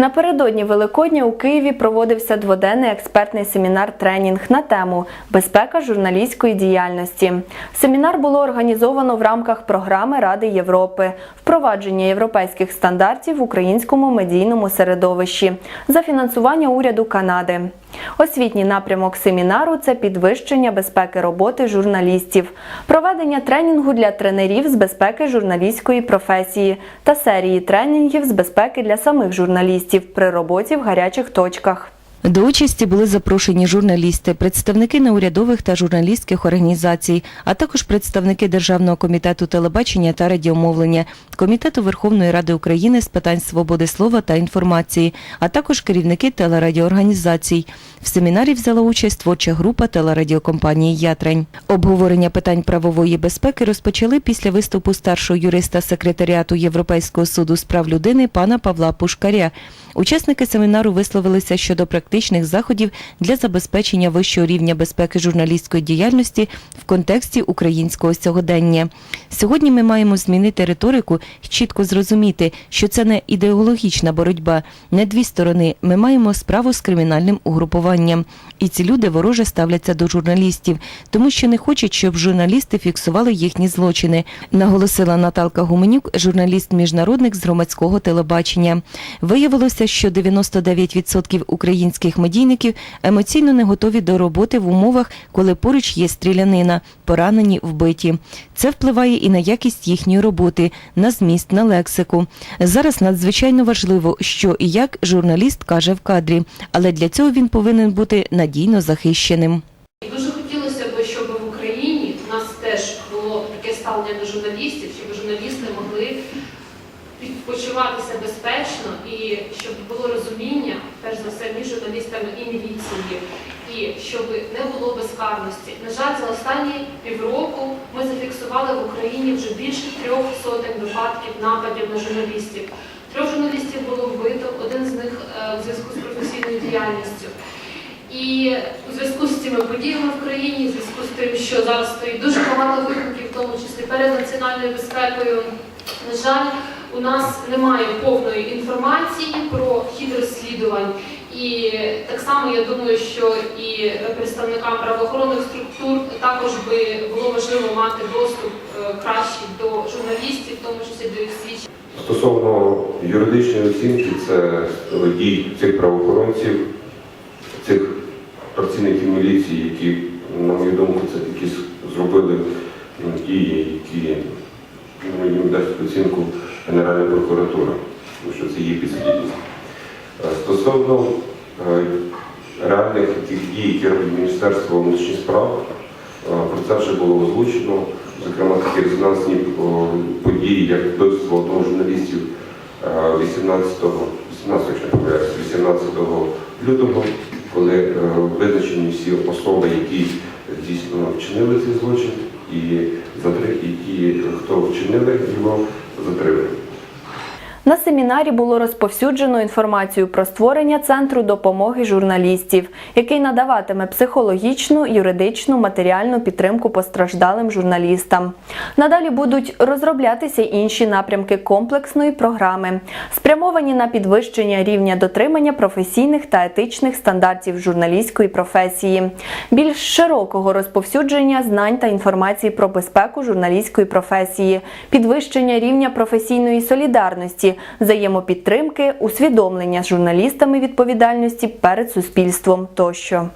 Напередодні Великодня у Києві проводився дводенний експертний семінар-тренінг на тему Безпека журналістської діяльності. Семінар було організовано в рамках програми Ради Європи, впровадження європейських стандартів в українському медійному середовищі за фінансування уряду Канади. Освітній напрямок семінару це підвищення безпеки роботи журналістів, проведення тренінгу для тренерів з безпеки журналістської професії та серії тренінгів з безпеки для самих журналістів при роботі в гарячих точках. До участі були запрошені журналісти, представники неурядових та журналістських організацій, а також представники Державного комітету телебачення та радіомовлення, Комітету Верховної Ради України з питань свободи слова та інформації, а також керівники телерадіоорганізацій. В семінарі взяла участь творча група телерадіокомпанії Ятрень. Обговорення питань правової безпеки розпочали після виступу старшого юриста секретаріату Європейського суду з прав людини пана Павла Пушкаря. Учасники семінару висловилися щодо практичних заходів для забезпечення вищого рівня безпеки журналістської діяльності в контексті українського сьогодення. Сьогодні ми маємо змінити риторику і чітко зрозуміти, що це не ідеологічна боротьба, не дві сторони. Ми маємо справу з кримінальним угрупуванням. І ці люди вороже ставляться до журналістів, тому що не хочуть, щоб журналісти фіксували їхні злочини, наголосила Наталка Гуменюк, журналіст-міжнародник з громадського телебачення. Виявилося, що 99% українських медійників емоційно не готові до роботи в умовах, коли поруч є стрілянина, поранені, вбиті. Це впливає і на якість їхньої роботи, на зміст, на лексику. Зараз надзвичайно важливо, що і як журналіст каже в кадрі, але для цього він повинен бути надійно захищеним. Дуже хотілося б, щоб в Україні у нас теж було таке ставлення до журналістів, щоб журналісти могли почуватися безпечно і щоб було розуміння, перш за все, між журналістами і міліцією, і щоб не було безкарності. На жаль, за останні півроку ми зафіксували в Україні вже більше трьох сотень випадків нападів на журналістів. Трьох журналістів було вбито, один з них е, у зв'язку з професійною діяльністю. І у зв'язку з цими подіями в країні, у зв'язку з тим, що зараз стоїть дуже багато викликів, в тому числі перед національною безпекою, на жаль, у нас немає повної інформації про хід розслідувань. І так само я думаю, що і представникам правоохоронних структур також би було важливо мати доступ е, кращий до журналістів, в тому числі до їх свідчень. Стосовно юридичної оцінки, це дій цих правоохоронців, цих працівників міліції, які, на мою думку, це такі зробили дії, які їм дасть оцінку Генеральна прокуратура, тому що це є підслідність. Е, Стосовно е, реальних дій, які робить Міністерство внутрішніх справ, е, про це вже було озвучено. Зокрема, такі резонансні події, як вбивство одного журналістів е, 18-го, 18, якщо помиляюсь, 18 лютого, коли визначені всі особи, які дійсно вчинили цей злочин, і, затри- і ті, хто вчинили його, затримані. На семінарі було розповсюджено інформацію про створення центру допомоги журналістів, який надаватиме психологічну, юридичну, матеріальну підтримку постраждалим журналістам. Надалі будуть розроблятися інші напрямки комплексної програми, спрямовані на підвищення рівня дотримання професійних та етичних стандартів журналістської професії, більш широкого розповсюдження знань та інформації про безпеку журналістської професії, підвищення рівня професійної солідарності, взаємопідтримки, усвідомлення з журналістами відповідальності перед суспільством тощо.